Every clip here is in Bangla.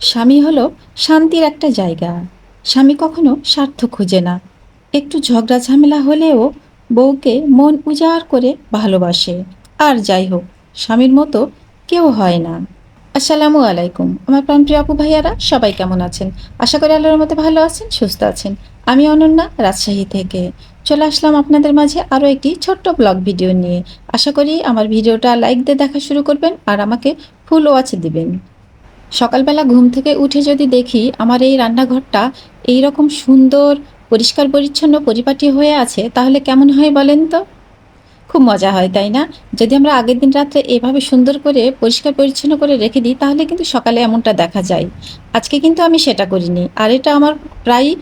স্বামী হলো শান্তির একটা জায়গা। স্বামী কখনো স্বার্থ খুঁজে না। একটু ঝগড়া ঝামেলা হলেও বউকে মন উজাড় করে ভালোবাসে। আর যাই হোক, স্বামীর মতো কেউ হয় না। আসসালামু আলাইকুম। আমার প্রাণপ্রিয় আপু ভাইয়ারা, সবাই কেমন আছেন? আশা করি আল্লাহর মতো ভালো আছেন, সুস্থ আছেন। আমি অনন্যা, রাজশাহী থেকে। চলে আসলাম আপনাদের মাঝে আরও একটি ছোট্ট ব্লগ ভিডিও নিয়ে। আশা করি আমার ভিডিওটা লাইক দিয়ে দেখা শুরু করবেন আর আমাকে ফুল ওয়াচ দিবেন। সকালবেলা ঘুম থেকে উঠে যদি দেখি আমার এই রান্নাঘরটা এই রকম সুন্দর, পরিষ্কার, পরিচ্ছন্ন পরিপাটি হয়ে আছে, তাহলে কেমন হয় বলেন তো? খুব মজা হয়, তাই না? যদি আমরা আগের দিন রাত্রে এভাবে সুন্দর করে, পরিষ্কার, পরিচ্ছন্ন করে রেখে দিই, তাহলে কিন্তু সকালে এমনটা দেখা যায়। আজকে কিন্তু আমি সেটা করিনি। আর এটা আমার প্রায়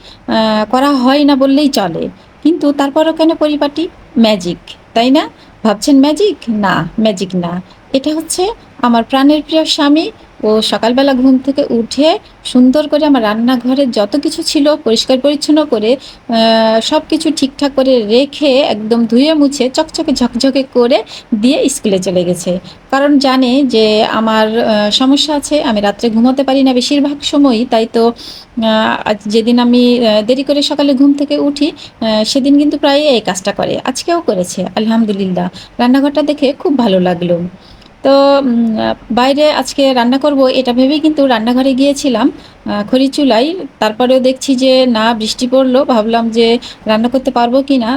করা হয় না বললেই চলে। কিন্তু তারপরও কেন পরিপাটি? ম্যাজিক, তাই না? ভাবছেন ম্যাজিক? না ম্যাজিক না। এটা হচ্ছে আমার প্রাণের প্রিয় স্বামী ও সকালবেলা ঘুম থেকে উঠে সুন্দর করে আমার রান্নাঘরে যত কিছু ছিল পরিষ্কার পরিচ্ছন্ন করে সব কিছু ঠিকঠাক করে রেখে একদম ধুয়ে মুছে চকচকে ঝকঝকে করে দিয়ে স্কুলে চলে গেছে। কারণ জানে যে আমার সমস্যা আছে, আমি রাত্রে ঘুমোতে পারি না বেশিরভাগ সময়ই, তাই তো যেদিন আমি দেরি করে সকালে ঘুম থেকে উঠি সেদিন কিন্তু প্রায় এই কাজটা করে, আজকেও করেছে, আলহামদুলিল্লাহ। রান্নাঘরটা দেখে খুব ভালো লাগল। তো বাইরে আজকে রান্না করব এটা ভেবেই কিন্তু রান্নাঘরে গিয়েছিলাম খড়ি চুলাই তারপরেও দেখছি যে না, বৃষ্টি পড়ল, ভাবলাম যে রান্না করতে পারব কি না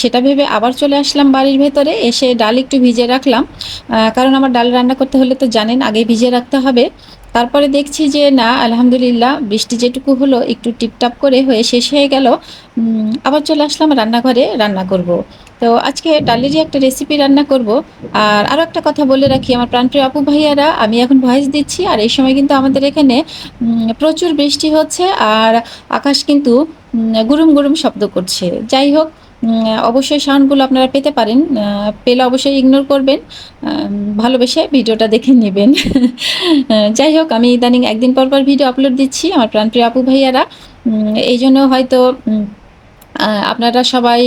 সেটা ভেবে আবার চলে আসলাম বাড়ির ভেতরে, এসে ডাল একটু ভিজে রাখলাম। কারণ আমার ডাল রান্না করতে হলে তো জানেন আগে ভিজে রাখতে হবে। তারপরে দেখছি যে, না, আলহামদুলিল্লাহ, বৃষ্টি যেটুকু হলো, একটু টিপটাপ করে হয়ে শেষ হয়ে গেল আবার চলে আসলাম রান্নাঘরে, রান্না করব। তো আজকে ডালেরই একটা রেসিপি রান্না করব, আর আরও একটা কথা বলে রাখি, আমার প্রাণপ্রিয় আপু ভাইয়ারা, আমি এখন ভয়েস দিচ্ছি, আর এই সময় কিন্তু আমাদের এখানে প্রচুর বৃষ্টি হচ্ছে, আর আকাশ কিন্তু গুরুম গুরুম শব্দ করছে যাই হোক অবশ্যই সাউন্ডগুলো আপনারা পেতে পারেন। পেলে অবশ্যই ইগনোর করবেন। ভালোবেসে ভিডিওটা দেখে নেবেন। যাই হোক, আমি ইদানিং একদিন পর পর ভিডিও আপলোড দিচ্ছি, আমার প্রাণপ্রিয় আপু ভাইয়ারা। এই জন্য হয়তো আপনারা সবাই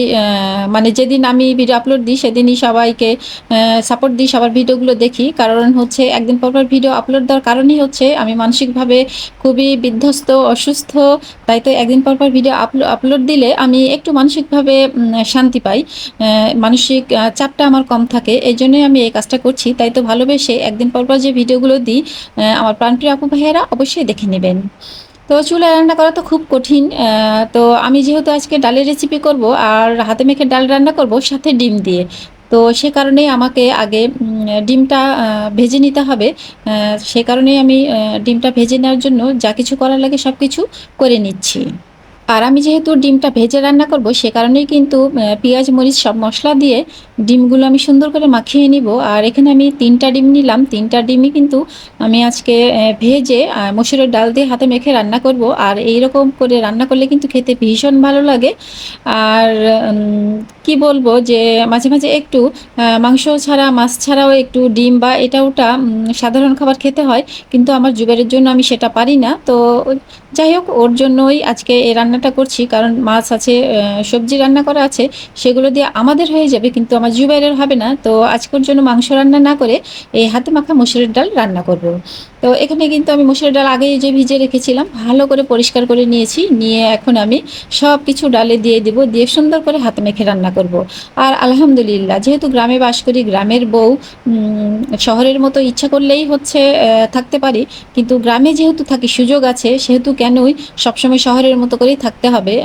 মানে যেদিন আমি ভিডিও আপলোড দিই, সেদিনই সবাইকে সাপোর্ট দিই, সবার ভিডিওগুলো দেখি। কারণ হচ্ছে, একদিন পর পর ভিডিও আপলোড দেওয়ার কারণই হচ্ছে, আমি মানসিকভাবে খুবই বিধ্বস্ত, অসুস্থ। তাই তো একদিন পর পর ভিডিও আপলোড দিলে আমি একটু মানসিকভাবে শান্তি পাই। মানসিক চাপটা আমার কম থাকে। এই জন্যই আমি এই কাজটা করছি। তাই তো ভালোবেসে একদিন পর পর যে ভিডিওগুলো দিই আমার প্রাণপ্রিয় আপু ভাইয়েরা অবশ্যই দেখে নেবেন। তো চুলা রান্না করা তো খুব কঠিন তো আমি যেহেতু আজকে ডালের রেসিপি করব আর হাতে মেখে ডাল রান্না করব সাথে ডিম দিয়ে, তো সে কারণেই আমাকে আগে ডিমটা ভেজে নিতে হবে সে কারণেই আমি ডিমটা ভেজে নেওয়ার জন্য যা কিছু করার লাগে সব কিছু করে নিচ্ছি। আর আমি যেহেতু ডিমটা ভেজে রান্না করব, সে কারণেই কিন্তু পেঁয়াজ, মরিচ সব মশলা দিয়ে ডিমগুলো আমি সুন্দর করে মাখিয়ে নিব। আর এখানে আমি তিনটা ডিম নিলাম। তিনটা ডিমই কিন্তু আমি আজকে ভেজে মসুরের ডাল দিয়ে হাতে মেখে রান্না করব। আর এই রকম করে রান্না করলে কিন্তু খেতে ভীষণ ভালো লাগে। আর কি বলব যে মাঝে মাঝে একটু মাংস ছাড়া, মাছ ছাড়াও একটু ডিম বা এটা ওটা সাধারণ খাবার খেতে হয়, কিন্তু আমার জুবারের জন্য আমি সেটা পারি না। তো যাই হোক, ওর জন্যই আজকে এই রান্নাটা করছি, কারণ মাছ আছে সবজি রান্না করা আছে, সেগুলো দিয়ে আমাদের হয়ে যাবে, কিন্তু আমার জুবাইরের হবে না। তো আজকের জন্য মাংস রান্না না করে এই হাতে মাখা মসুরের ডাল রান্না করব। তো এখানে কিন্তু আমি মসুরের ডাল আগেই যে ভিজে রেখেছিলাম, ভালো করে পরিষ্কার করে নিয়েছি, নিয়ে এখন আমি সব কিছু ডালে দিয়ে দিব, দিয়ে সুন্দর করে হাতে মেখে রান্না করব। আর আলহামদুলিল্লাহ, যেহেতু গ্রামে বাস করি, গ্রামের বউ শহরের মতো ইচ্ছা করলেই হচ্ছে থাকতে পারি। কিন্তু গ্রামে যেহেতু থাকি সুযোগ আছে, সেহেতু কেনই সবসময় শহরের মতো করেই থাকতে হবে।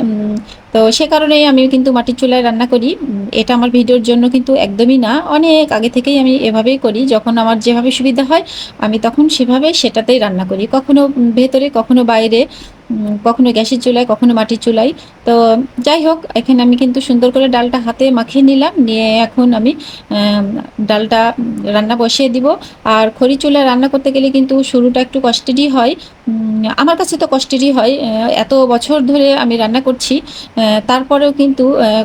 তো সে কারণেই আমি কিন্তু মাটির চুলায় রান্না করি। এটা আমার ভিডিওর জন্য কিন্তু একদমই না, অনেক আগে থেকেই আমি এভাবেই করি। যখন আমার যেভাবে সুবিধা হয়, আমি তখন সেভাবে সেটাতেই রান্না করি। কখনো ভেতরে, কখনো বাইরে কখনো গ্যাসের চুলায়, কখনো মাটির চুলায়। তো যাই হোক, এখানে আমি কিন্তু সুন্দর করে ডালটা হাতে মাখিয়ে নিলাম। নিয়ে এখন আমি, ডালটা রান্না বসিয়ে দিব। আর খড়ি চুলায় রান্না করতে গেলে কিন্তু শুরুটা একটু কষ্টেরই হয়। আমার কাছে তো কষ্টেরই হয় এত বছর ধরে আমি রান্না করছি তারপরেও কিন্তু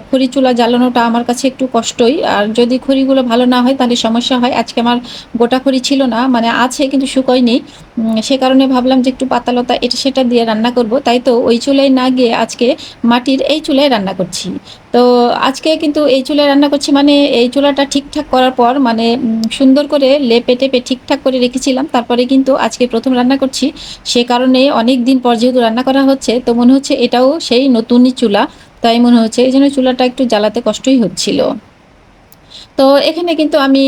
খড়ি চুলা জ্বালানোটা আমার কাছে একটু কষ্টই, আর যদি খড়িগুলো ভালো না হয় তাহলে সমস্যা হয়, আজকে আমার গোটা খড়ি ছিল না মানে আছে কিন্তু শুকোয়নি সে কারণে ভাবলাম যে একটু পাতালতা এটা সেটা দিয়ে রান্না করব, তাই তো ওই চুলায় না গিয়ে আজকে মাটির এই চুলায় রান্না করছি। তো আজকে কিন্তু এই চুলায় রান্না করছি মানে এই চুলাটা ঠিকঠাক করার পর মানে সুন্দর করে লেপে টেপে ঠিকঠাক করে রেখেছিলাম, তারপরে কিন্তু আজকে প্রথম রান্না করছি সে কারণে অনেক দিন পর যেহেতু রান্না করা হচ্ছে, তো মনে হচ্ছে এটাও সেই নতুনই চুলা। তাই মনে হচ্ছে এই জন্য চুলাটা একটু জ্বালাতে কষ্টই হচ্ছিল। তো এখানে কিন্তু আমি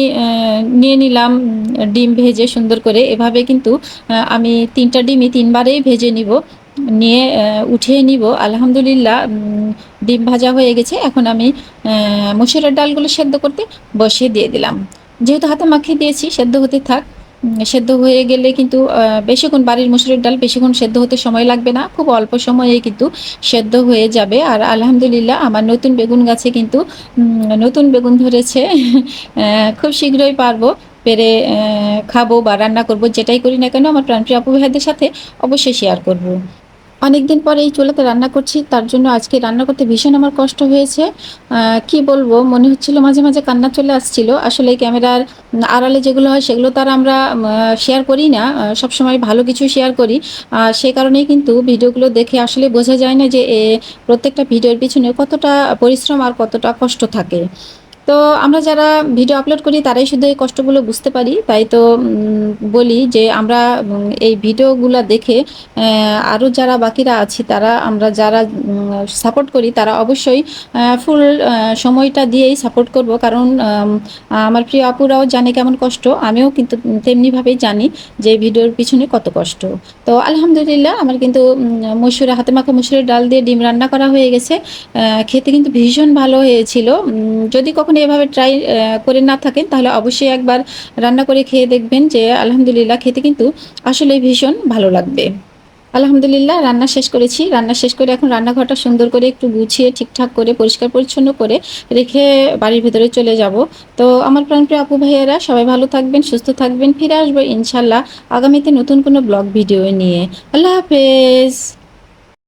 নিয়ে নিলাম ডিম ভেজে সুন্দর করে। এভাবে কিন্তু আমি তিনটা ডিমই তিনবারেই ভেজে নিব, নিয়ে উঠিয়ে নিব। আলহামদুলিল্লাহ ডিম ভাজা হয়ে গেছে। এখন আমি মসুরের ডালগুলো সেদ্ধ করতে বসিয়ে দিয়ে দিলাম। যেহেতু হাতে মাখিয়ে দিয়েছি, সেদ্ধ হতে থাক। সেদ্ধ হয়ে গেলে কিন্তু বেশিক্ষণ বাড়ির মুসুরির ডাল বেশিক্ষণ সেদ্ধ হতে সময় লাগবে না, খুব অল্প সময়ে কিন্তু সেদ্ধ হয়ে যাবে। আর আলহামদুলিল্লাহ আমার নতুন বেগুন গাছে কিন্তু নতুন বেগুন ধরেছে খুব শীঘ্রই পারব, পেরে খাব বা রান্না করব, যেটাই করি না কেন, আমার প্রাণপ্রিয় আপু সাথে অবশ্যই শেয়ার করব। অনেকদিন পরে এই চুলাতে রান্না করছি, তার জন্য আজকে রান্না করতে ভীষণ আমার কষ্ট হয়েছে। কি বলব? মনে হচ্ছিল মাঝে মাঝে কান্না চলে আসছিল। আসলে ক্যামেরার আড়ালে যেগুলো হয়, সেগুলো তার আমরা শেয়ার করি না। সবসময় ভালো কিছু শেয়ার করি। আর সে কারণেই কিন্তু ভিডিওগুলো দেখে আসলে বোঝা যায় না যে প্রত্যেকটা ভিডিওর পিছনে কতটা পরিশ্রম আর কতটা কষ্ট থাকে। তো আমরা যারা ভিডিও আপলোড করি, তারাই শুধু এই কষ্টগুলো বুঝতে পারি। তাই তো বলি যে আমরা এই ভিডিওগুলো দেখে আরও যারা বাকিরা আছি, তারা, আমরা যারা সাপোর্ট করি, তারা অবশ্যই ফুল সময়টা দিয়েই সাপোর্ট করব। কারণ আমার প্রিয় আপুরাও জানে কেমন কষ্ট, আমিও কিন্তু তেমনিভাবেই জানি যে ভিডিওর পিছনে কত কষ্ট। তো আলহামদুলিল্লাহ, আমার কিন্তু মসুর, হাতে মাখা মসুরের ডাল দিয়ে ডিম রান্না করা হয়ে গেছে। খেতে কিন্তু ভীষণ ভালো হয়েছিল। যদি কখনো এভাবে ট্রাই করে না থাকেন, তাহলে অবশ্যই একবার রান্না করে খেয়ে দেখবেন যে আলহামদুলিল্লাহ খেতে কিন্তু আসলে ভীষণ ভালো লাগবে। আলহামদুলিল্লাহ, রান্না শেষ করেছি। রান্না শেষ করে এখন রান্নাঘরটা সুন্দর করে একটু গুছিয়ে ঠিকঠাক করে, পরিষ্কার পরিচ্ছন্ন করে রেখে বাড়ির ভেতরে চলে যাব। তো আমার প্রাণপ্রিয় আপু ভাইয়েরা, সবাই ভালো থাকবেন, সুস্থ থাকবেন। ফিরে আসব ইনশাল্লাহ আগামীতে নতুন কোনো ব্লগ ভিডিও নিয়ে। আল্লাহ হাফেজ।